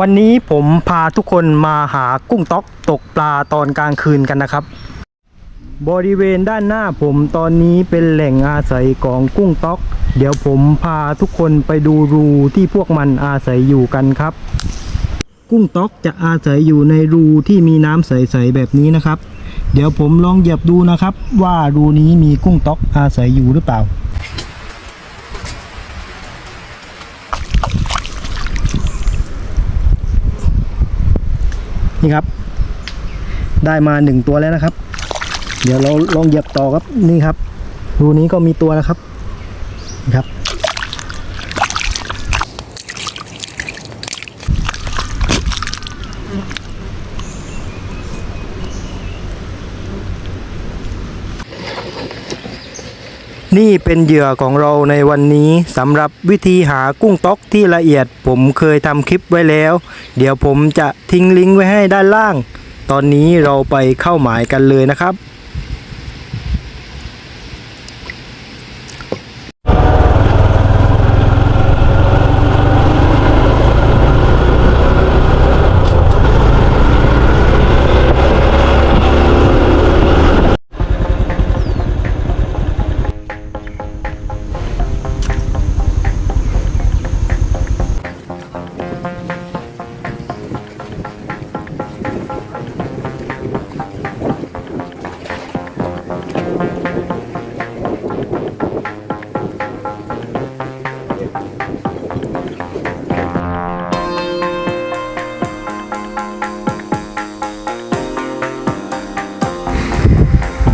วันนี้ผมพาทุกคนมาหากุ้งต๊อกตกปลาตอนกลางคืนกันนะครับ บริเวณด้านหน้าผมตอนนี้เป็นแหล่งอาศัยของกุ้งต๊อก เดี๋ยวผมพาทุกคนไปดูรูที่พวกมันอาศัยอยู่กันครับ กุ้งต๊อกจะอาศัยอยู่ในรูที่มีน้ำใสๆแบบนี้นะครับ เดี๋ยวผมลองเหยียบดูนะครับ ว่ารูนี้มีกุ้งต๊อกอาศัยอยู่หรือเปล่า นี่ครับ ได้มาหนึ่งตัวแล้วนะครับ เดี๋ยวเราลองเหยียบต่อครับนี่ครับรูนี้ก็มีตัวแล้วครับนี่ครับ นี่เป็นเหยื่อของเราในวันนี้สำหรับวิธีหากุ้งต๊อกที่ละเอียด ผมเคยทำคลิปไว้แล้ว เดี๋ยวผมจะทิ้งลิงก์ไว้ให้ด้านล่าง ตอนนี้เราไปเข้าหมายกันเลยนะครับ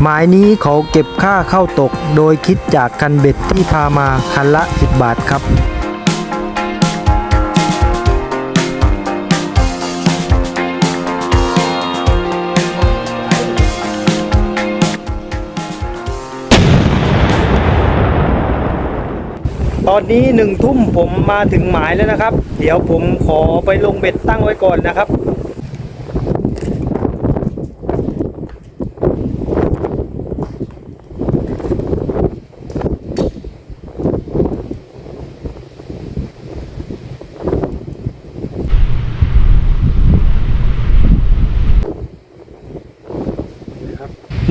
หมายนี้เขาเก็บค่าเข้าตก โดยคิดจากคันเบ็ดที่พามาคันละ 10 บาทครับตอนนี้หนึ่งทุ่มผมมาถึงหมายแล้วนะครับ เดี๋ยวผมขอไปลงเบ็ดตั้งไว้ก่อนนะครับ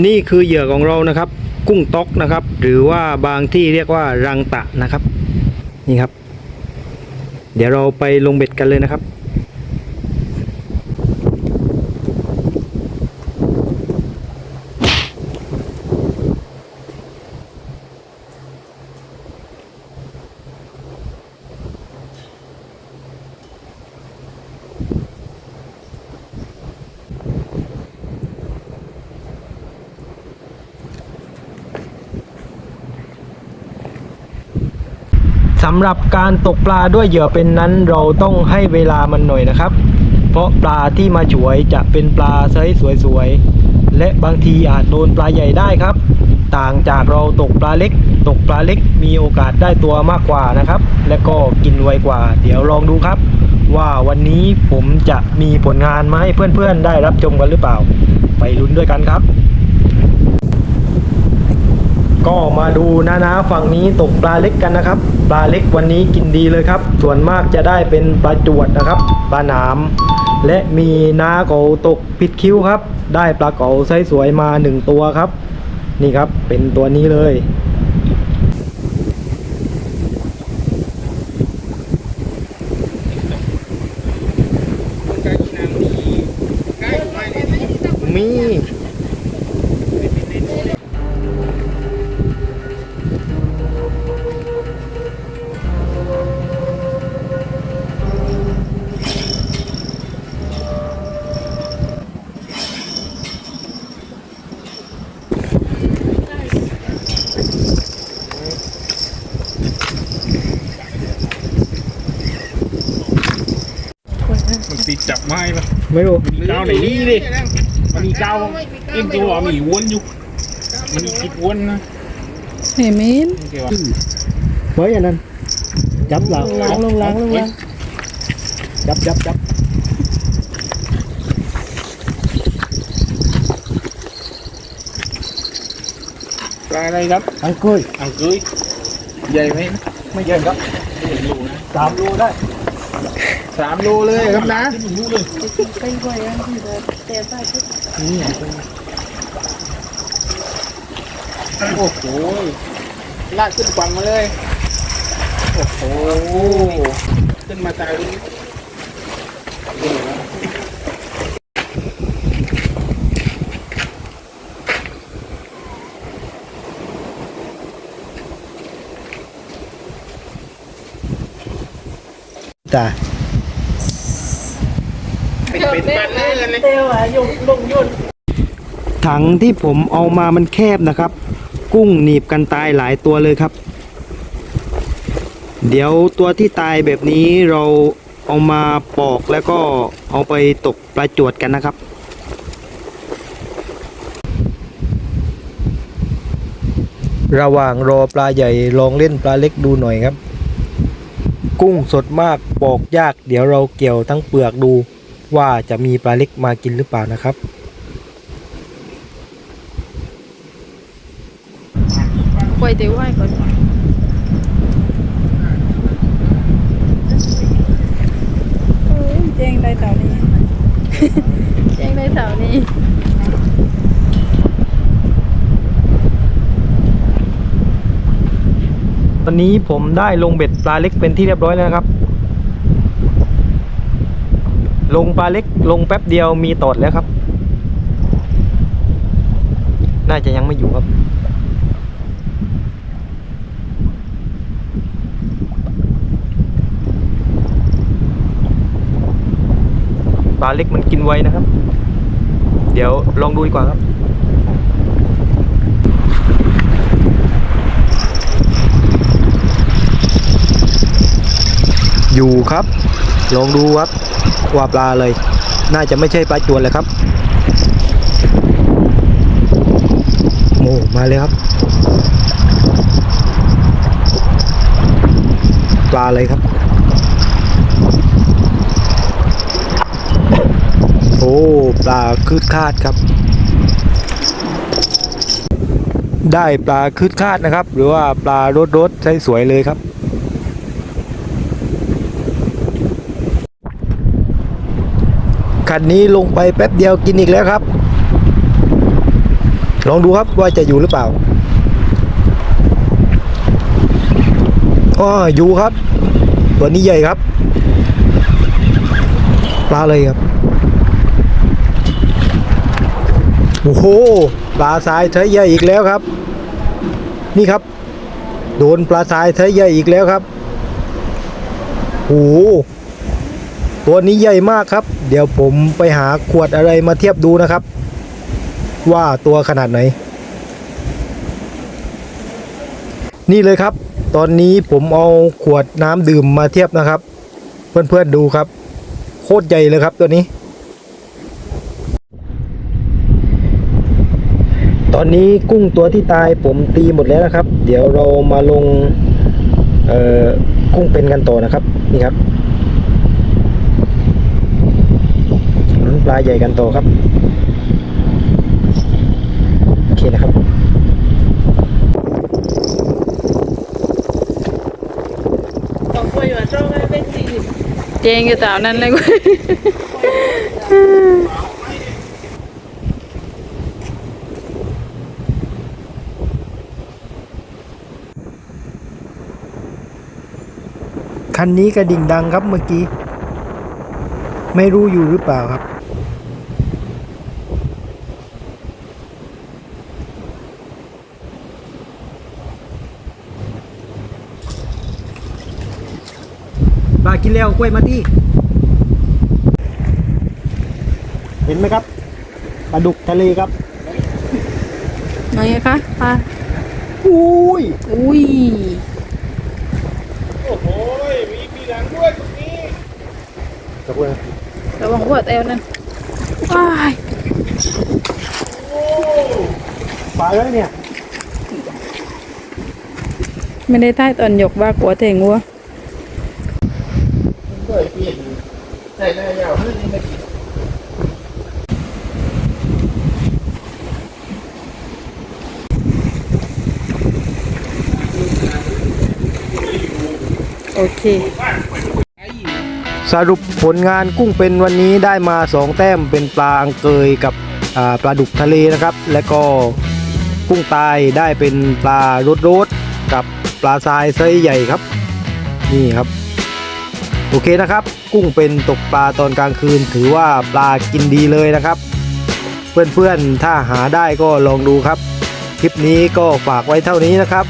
นี่คือเหยื่อของเรานะครับ กุ้งต๊อกนะครับ หรือว่าบางที่เรียกว่ารังตะนะครับ นี่ครับ เดี๋ยวเราไปลงเบ็ดกันเลยนะครับ สำหรับการตกปลาด้วยเหยื่อเป็นนั้นเราต้องให้เวลามันหน่อยนะครับ เพราะปลาที่มาฉวยจะเป็นปลาไซส์สวยๆ และบางทีอาจโดนปลาใหญ่ได้ครับ ต่างจากเราตกปลาเล็ก ตกปลาเล็กมีโอกาสได้ตัวมากกว่านะครับ และก็กินไวกว่า เดี๋ยวลองดูครับ ว่าวันนี้ผมจะมีผลงานมาให้เพื่อนๆ ได้รับชมกันหรือเปล่า ไปลุ้นด้วยกันครับ ก็มาดูนะนาฝั่งนี้ตกปลาเล็กกันนะครับ ปลาเล็กวันนี้กินดีเลยครับ ส่วนมากจะได้เป็นปลาจวดนะครับ ปลาหนาม และมีนาเก๋าตกผิดคิ้วครับ ได้ปลาเก๋าไซส์สวยมาหนึ่งตัวครับ นี่ครับเป็นตัวนี้เลย จับไม้ปะไม่รู้มีเก้าไหนนี่ดิมันมีเก้าเอ็มตัวมีวนอยู่ มันมีคิดวนนะเห็นไหมนโอเคปะไว้อันนั้น จับหลังล้างลงล้างลงล้างจับจับจับปลาอะไรครับอังกุยอังกุยใหญ่ไหมไม่เยอะครับไม่เห็นรูนะสามรูได้ สามโลเลยครับนะไปไว้อันที่แบบแต่ใต้ชุดนี่โอ้โหลากขึ้นฝั่งมาเลย โอ้โห ขึ้นมาจากตรงนี้จ้า เป็นเป็นปันเลยเลยเตวะยงลงยนถังที่ผมเอามามันแคบนะครับ กุ้งหนีบกันตายหลายตัวเลยครับ เดี๋ยวตัวที่ตายแบบนี้เราเอามาปอกแล้วก็เอาไปตกปลาจวดกันนะครับระหว่างรอปลาใหญ่ลองเล่นปลาเล็กดูหน่อยครับ กุ้งสดมากปอกยาก เดี๋ยวเราเกี่ยวทั้งเปลือกดู ว่าจะมีปลาเล็กมากินหรือเปล่านะครับ ปล่อยเดี๋ยวไหวก่อนเอ้ยแจ้งได้เต่านี้ แจ้งได้เต่านี้ตอนนี้ผมได้ลงเบ็ดปลาเล็กเป็นที่เรียบร้อยแล้วนะครับ ลงปลาเล็กลงแป๊บเดียวมีตอดแล้วครับ น่าจะยังไม่อยู่ครับปลาเล็กมันกินไวนะครับ เดี๋ยวลองดูดีกว่าครับ อยู่ครับ ลองดูครับว่าปลาเลยน่าจะไม่ใช่ปลาจวนเลยครับโอ้มาเลยครับ ปลาเลยครับ โอ้ปลาคืดคาดครับ ได้ปลาคืดคาดนะครับ หรือว่าปลารดรดใช้สวยเลยครับ คันนี้ลงไปแป๊บเดียวกินอีกแล้วครับ ลองดูครับว่าจะอยู่หรือเปล่าอ๋ออยู่ครับ ตัวนี้ใหญ่ครับ ปลาเลยครับ โอ้โห ปลาทรายไทยใหญ่อีกแล้วครับ นี่ครับ โดนปลาทรายไทยใหญ่อีกแล้วครับ โอ้ ตัวนี้ใหญ่มากครับ เดี๋ยวผมไปหาขวดอะไรมาเทียบดูนะครับ ว่าตัวขนาดไหน นี่เลยครับ ตอนนี้ผมเอาขวดน้ำดื่มมาเทียบนะครับ เพื่อนๆดูครับ โคตรใหญ่เลยครับตัวนี้ ตอนนี้กุ้งตัวที่ตายผมตีหมดแล้วนะครับ เดี๋ยวเรามาลงกุ้งเป็นกันต่อนะครับ นี่ครับ ลุ้นปลาใหญ่กันต่อครับ โอเคนะครับต้องปล่อยว่าจ้องให้เป็นสี่สิบแจ้งกับเต่านั้นเลยเว้ยคันนี้กระดิ่งดังครับเมื่อกี้ ไม่รู้อยู่หรือเปล่าครับ กินแล้วกล้วยมาที่เห็นไหมครับปลาดุกทะเลครับไงคะปลาอุ้ยอุ้ยโอ้โหมีปีหลังด้วยตรงนี้จับเลยระวังหัวแตวนั่นว้ายปลาแล้วเนี่ย ไม่ได้ใต้ตอนหยกบ้ากลัวเถงวัว เคยเปลี่ยน ใส่หน้ยาวให้นี่มากินโอเค สรุปผลงานกุ้งเป็นวันนี้ได้มา 2 แต้มเป็นปลาอังเกยกับปลาดุกทะเลนะครับ และก็กุ้งตายได้เป็นปลารดรดกับปลาทรายไซส์ใหญ่ครับ นี่ครับ โอเคนะครับ กุ้งเป็นตกปลาตอนกลางคืน ถือว่าปลากินดีเลยนะครับ เพื่อนๆถ้าหาได้ก็ลองดูครับ คลิปนี้ก็ฝากไว้เท่านี้นะครับ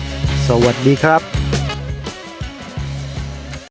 สวัสดีครับ